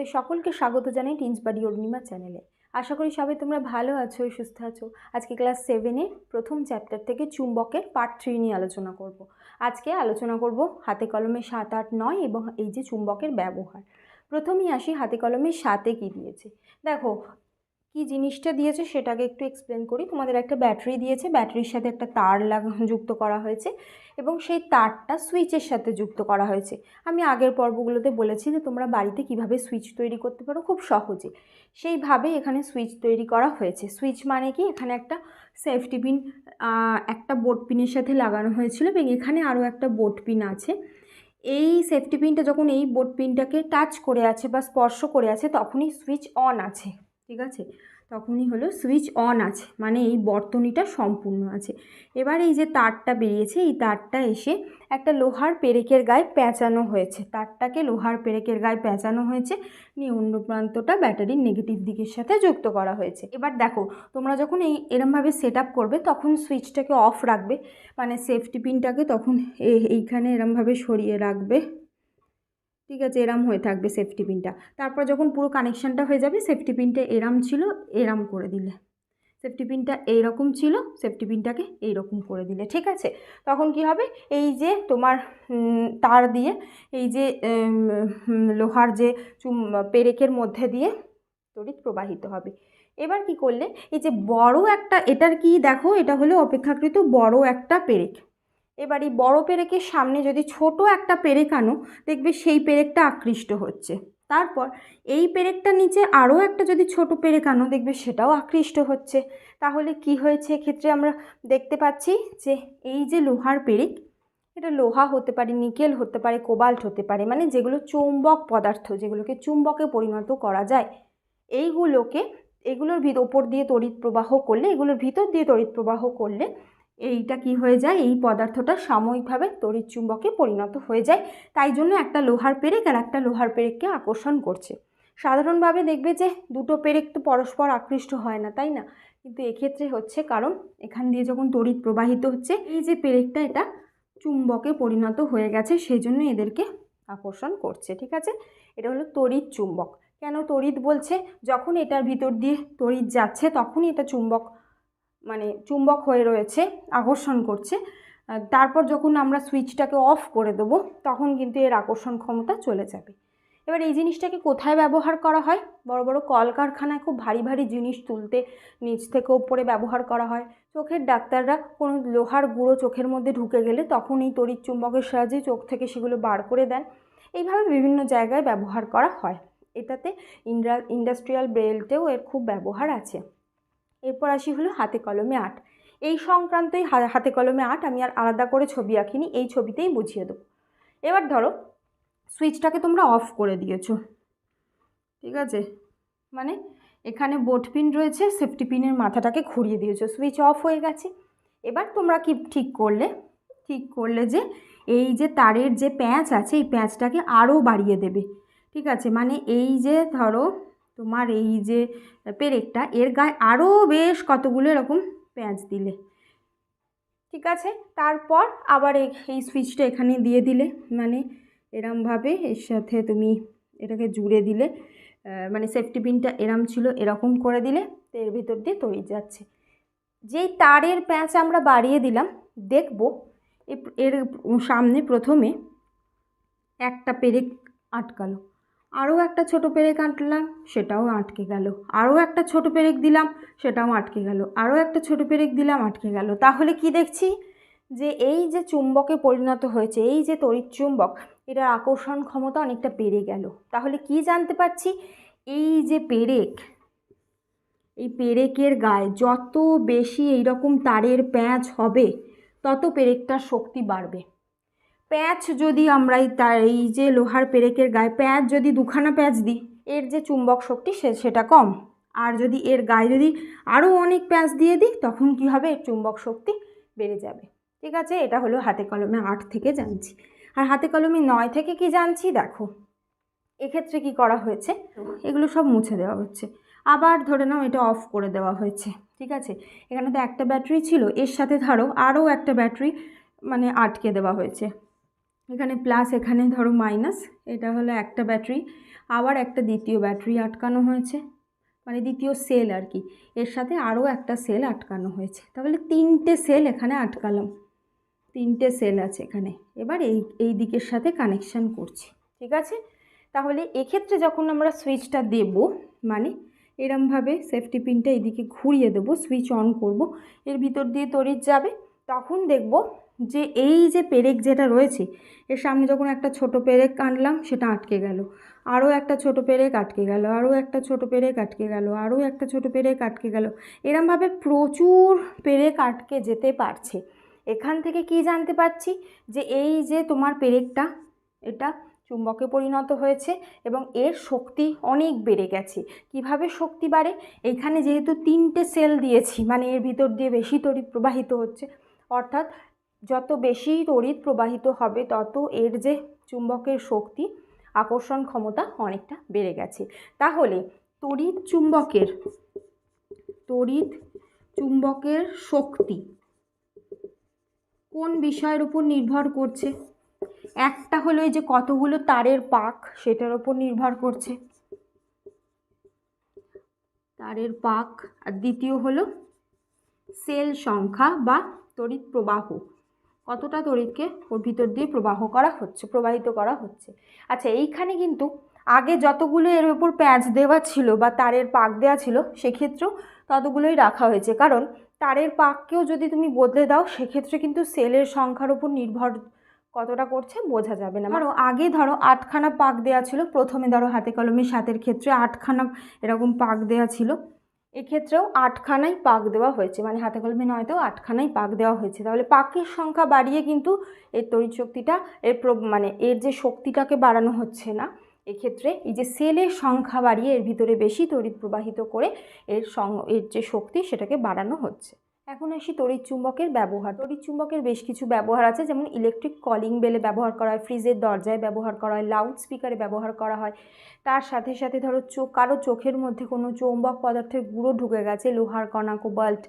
তোমাদের সকলকে স্বাগত জানাই টিন্স বাড়ি অরুণিমা চ্যানেলে আশা করি সবাই তোমরা ভালো আছো, সুস্থ আছো। আজকে ক্লাস সেভেনের প্রথম চ্যাপ্টার থেকে চুম্বকের পার্ট থ্রি নিয়ে আলোচনা করব। আজকে আলোচনা করব হাতে কলমে সাত, আট, নয় এবং এই যে চুম্বকের ব্যবহার। প্রথমেই আসি হাতে কলমে সাতে কি দিয়েছে। দেখো কি জিনিসটা দিয়েছে সেটাকে একটু এক্সপ্লেন করি। তোমাদের একটা ব্যাটারি দিয়েছে ব্যাটারির সাথে একটা তার লাগা, যুক্ত করা হয়েছে এবং সেই তারটা সুইচের সাথে যুক্ত করা হয়েছে। আমি আগের পর্বগুলোতে বলেছি যে তোমরা বাড়িতে কীভাবে সুইচ তৈরি করতে পারো, খুব সহজে। সেইভাবে এখানে সুইচ তৈরি করা হয়েছে। সুইচ মানে কি? এখানে একটা সেফটি পিন একটা বোট পিনের সাথে লাগানো হয়েছিল এবং এখানে আরও একটা বোট পিন আছে। এই সেফটি পিনটা যখন এই বোট পিনটাকে টাচ করে আছে বা স্পর্শ করে আছে, তখনই সুইচ অন আছে। ঠিক আছে? তখনই হলো সুইচ অন আছে মানে এই বর্তনীটা সম্পূর্ণ আছে। এবার এই যে তারটা বেরিয়েছে, এই তারটা এসে একটা লোহার পেরেকের গায়ে প্যাঁচানো হয়েছে। তারটাকে লোহার পেরেকের গায়ে প্যাঁচানো হয়েছে, নিয়ে অন্য প্রান্তটা ব্যাটারির নেগেটিভ দিকের সাথে যুক্ত করা হয়েছে। এবার দেখো, তোমরা যখন এই এরমভাবে সেট করবে, তখন সুইচটাকে অফ রাখবে মানে সেফটি পিনটাকে তখন এইখানে এরমভাবে সরিয়ে রাখবে। ঠিক আছে, এরাম হয়ে থাকবে সেফটি পিনটা তারপর যখন পুরো কানেকশানটা হয়ে যাবে সেফটি পিনটা এরাম ছিল, এরাম করে দিলে। সেফটি পিনটা এইরকম ছিল সেফটি পিনটাকে এইরকম করে দিলে, ঠিক আছে? তখন কি হবে? এই যে তোমার তার দিয়ে, এই যে লোহার যে চুম, পেরেকের মধ্যে দিয়ে তড়িৎ প্রবাহিত হবে। এবার কি করলে? এই যে বড় একটা, এটার কি দেখো, এটা হলো অপেক্ষাকৃত বড় একটা পেরেক। এবার এই বড়ো পেরেকের সামনে যদি ছোট একটা পেরেক আনো, দেখবে সেই পেরেকটা আকৃষ্ট হচ্ছে। তারপর এই পেরেকটা নিচে আরও একটা যদি ছোট পেরেক আনো, দেখবে সেটাও আকৃষ্ট হচ্ছে। তাহলে কি হয়েছে? এক্ষেত্রে আমরা দেখতে পাচ্ছি যে এই যে লোহার পেরেক, এটা লোহা হতে পারে, নিকেল হতে পারে, কোবাল্ট হতে পারে মানে যেগুলো চৌম্বক পদার্থ, যেগুলোকে চুম্বকে পরিণত করা যায়। এইগুলোকে, এগুলোর ভিত, ওপর দিয়ে তড়িৎ প্রবাহ করলে, এগুলোর ভিতর দিয়ে তড়িৎ প্রবাহ করলে এইটা কি হয়ে যায়? এই পদার্থটা সাময়িকভাবে তড়িৎ চুম্বকে পরিণত হয়ে যায়। তাই জন্য একটা লোহার পেরেক আর একটা লোহার পেরেককে আকর্ষণ করছে। সাধারণভাবে দেখবে যে দুটো পেরেক তো পরস্পর আকৃষ্ট হয় না, তাই না? কিন্তু এক্ষেত্রে হচ্ছে কারণ এখান দিয়ে যখন তড়িৎ প্রবাহিত হচ্ছে, এই যে পেরেকটা এটা চুম্বকে পরিণত হয়ে গেছে সেই জন্য এদেরকে আকর্ষণ করছে, ঠিক আছে? এটা হলো তড়িৎ চুম্বক। কেন তড়িৎ বলছে? যখন এটার ভিতর দিয়ে তড়িৎ যাচ্ছে, তখনই এটা চুম্বক মানে চুম্বক হয়ে রয়েছে, আকর্ষণ করছে। তারপর যখন আমরা সুইচটাকে অফ করে দেবো, তখন কিন্তু এর আকর্ষণ ক্ষমতা চলে যাবে। এবার এই জিনিসটাকে কোথায় ব্যবহার করা হয়? বড় বড় কলকারখানায় খুব ভারী ভারী জিনিস তুলতে, নিচ থেকে ওপরে ব্যবহার করা হয়। চোখের ডাক্তাররা কোনো লোহার গুঁড়ো চোখের মধ্যে ঢুকে গেলে তখন এই তড়িৎ চুম্বকের সাহায্যে চোখ থেকে সেগুলো বার করে দেন। এইভাবে বিভিন্ন জায়গায় ব্যবহার করা হয়। এটাতে ইন্ডা ইন্ডাস্ট্রিয়াল বেল্টেও এর খুব ব্যবহার আছে। এরপর আসি হলো হাতে কলমে আর্ট এই সংক্রান্তই হাতে কলমে আর্ট আমি আর আলাদা করে ছবি আঁকিনি, এই ছবিতেই বুঝিয়ে দেবো। এবার ধরো, সুইচটাকে তোমরা অফ করে দিয়েছ। ঠিক আছে? মানে এখানে বোট পিন রয়েছে, সেফটি পিনের মাথাটাকে ঘুরিয়ে দিয়েছ। সুইচ অফ হয়ে গেছে। এবার তোমরা কি ঠিক করলে? ঠিক করলে যে এই যে তারের যে প্যাঁচ আছে, এই প্যাঁচটাকে আরও বাড়িয়ে দেবে। ঠিক আছে? মানে এই যে ধরো তোমার এই যে পেরেকটা, এর গায়ে আরও বেশ কতগুলো এরকম পেঁয়াজ দিলে। ঠিক আছে? তারপর আবার এই সুইচটা এখানে দিয়ে দিলে। মানে এরমভাবে এর সাথে তুমি এটাকে জুড়ে দিলে মানে সেফটি পিনটা এরম ছিল, এরকম করে দিলে তো এর ভিতর দিয়ে তৈরি যাচ্ছে। যেই তারের প্যাঁচ আমরা বাড়িয়ে দিলাম, দেখব এর সামনে প্রথমে একটা পেরেক আটকালো। আরও একটা ছোটো পেরেক আঁটলাম, সেটাও আটকে গেল। আরও একটা ছোটো পেরেক দিলাম, সেটাও আটকে গেল। আরও একটা ছোটো পেরেক দিলাম, আটকে গেল। তাহলে কি দেখছি? যে এই যে চুম্বকে পরিণত হয়েছে, এই যে তড়িৎ চুম্বক, এটার আকর্ষণ ক্ষমতা অনেকটা বেড়ে গেল। তাহলে কি জানতে পারছি? এই যে পেরেক, এই পেরেকের গায়ে যত বেশি এইরকম তারের প্যাঁচ হবে, তত পেরেকটার শক্তি বাড়বে। প্যাঁচ যদি আমরা তার, এই যে লোহার পেরেকের গায়ে প্যাঁচ যদি দুখানা প্যাঁচ দিই, এর যে চুম্বক শক্তি সে, সেটা কম। আর যদি এর গায়ে যদি আরও অনেক প্যাঁচ দিয়ে দিই, তখন কি হবে? এর চুম্বক শক্তি বেড়ে যাবে। ঠিক আছে? এটা হলো হাতে কলমে আট থেকে জানছি। আর হাতে কলমে নয় থেকে কি জানছি? দেখো। এক্ষেত্রে কি করা হয়েছে? এগুলো সব মুছে দেওয়া হচ্ছে। আবার ধরে নাও এটা অফ করে দেওয়া হয়েছে। ঠিক আছে? এখানে তো একটা ব্যাটারি ছিল। এর সাথে ধরো আরও একটা ব্যাটারি মানে আটকে দেওয়া হয়েছে। এখানে প্লাস এখানে ধরো মাইনাস এটা হলো একটা ব্যাটারি আবার একটা দ্বিতীয় ব্যাটারি আটকানো হয়েছে। মানে দ্বিতীয় সেল আর কি। এর সাথে আরও একটা সেল আটকানো হয়েছে। তাহলে তিনটে সেল এখানে আটকালাম তিনটে সেল আছে এখানে। এবার এই এই দিকের সাথে কানেকশান করছি। ঠিক আছে? তাহলে এক্ষেত্রে যখন আমরা সুইচটা দেব মানে এরমভাবে সেফটি পিনটা এইদিকে ঘুরিয়ে দেবো সুইচ অন করব, এর ভিতর দিয়ে তড়িৎ যাবে। তখন দেখব যে এই যে পেরেক যেটা রয়েছে, এর সামনে যখন একটা ছোট পেরেক আনলাম, সেটা আটকে গেল। আরও একটা ছোট পেরেক আটকে গেল, আরও একটা ছোট পেরেক আটকে গেল, আরও একটা ছোট পেরেক আটকে গেল। এরমভাবে প্রচুর পেরেক আটকে যেতে পারছে। এখান থেকে কি জানতে পারছি? যে এই যে তোমার পেরেকটা, এটা চুম্বকে পরিণত হয়েছে এবং এর শক্তি অনেক বেড়ে গেছে। কীভাবে শক্তি বাড়ে? এখানে যেহেতু তিনটে সেল দিয়েছি মানে এর ভিতর দিয়ে বেশি তড়িৎ প্রবাহিত হচ্ছে অর্থাৎ যত বেশি তড়িৎ প্রবাহিত হবে, তত এর যে চুম্বকের শক্তি, আকর্ষণ ক্ষমতা অনেকটা বেড়ে গেছে। তাহলে তড়িৎ চুম্বকের তড়িৎ চুম্বকের শক্তি কোন বিষয়ের উপর নির্ভর করছে? একটা হলো এই যে কতগুলো তারের পাক, সেটার ওপর নির্ভর করছে। তারের পাক, আর দ্বিতীয় হলো সেল সংখ্যা বা তড়িৎ প্রবাহ। কতটা তড়িৎকে ওর ভিতর দিয়ে প্রবাহ করা হচ্ছে, প্রবাহিত করা হচ্ছে। আচ্ছা এইখানে কিন্তু আগে যতগুলো এর ওপর প্যাঁচ দেওয়া ছিল বা তারের পাক দেওয়া ছিল, সেক্ষেত্রেও ততগুলোই রাখা হয়েছে। কারণ তারের পাককেও যদি তুমি বদলে দাও, সেক্ষেত্রে কিন্তু সেলের সংখ্যার উপর নির্ভর কতটা করছে, বোঝা যাবে না। ধরো, আগে ধরো আটখানা পাক দেওয়া ছিল, প্রথমে ধরো হাতে কলমে সাতের ক্ষেত্রে আটখানা এরকম পাক দেওয়া ছিল। এক্ষেত্রেও আটখানাই পাক দেওয়া হয়েছে। মানে হাতে কলমে নয়তেও আটখানাই পাক দেওয়া হয়েছে। তাহলে পাকের সংখ্যা বাড়িয়ে কিন্তু এর তড়িৎ শক্তিটা, এর মানে এর যে শক্তিটাকে বাড়ানো হচ্ছে না, এক্ষেত্রে এই যে সেলের সংখ্যা বাড়িয়ে এর ভিতরে বেশি তড়িৎ প্রবাহিত করে এর সং, এর যে শক্তি সেটাকে বাড়ানো হচ্ছে। এখন আসি তড়িৎ চুম্বকের ব্যবহার। তড়িৎ চুম্বকের বেশ কিছু ব্যবহার আছে, যেমন ইলেকট্রিক কলিং বেলে ব্যবহার করা হয় ফ্রিজের দরজায় ব্যবহার করা হয় লাউড স্পিকারে ব্যবহার করা হয়। তার সাথে সাথে ধরো চোখ, কারও চোখের মধ্যে কোনো চৌম্বক পদার্থের গুঁড়ো ঢুকে গেছে, লোহার কণা কোবাল্ট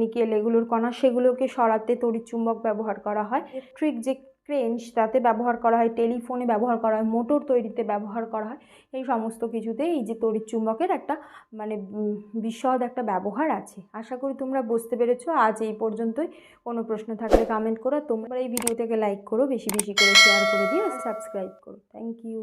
নিকেল এগুলোর কণা, সেগুলোকে সরাতে তড়িৎ চুম্বক ব্যবহার করা হয়। ইলেকট্রিক যে ক্রেঞ্চ তাতে ব্যবহার করা হয় টেলিফোনে ব্যবহার করা হয় মোটর তৈরিতে ব্যবহার করা হয়, এই সমস্ত কিছুতে এই যে তড়িৎ চুম্বকের একটা মানে বিশদ একটা ব্যবহার আছে। আশা করি তোমরা বুঝতে পেরেছ। আজ এই পর্যন্তই। কোনো প্রশ্ন থাকলে কমেন্ট করো। তোমরা এই ভিডিও থেকে লাইক করো, বেশি বেশি করে শেয়ার করে দিও সাবস্ক্রাইব করো। Thank you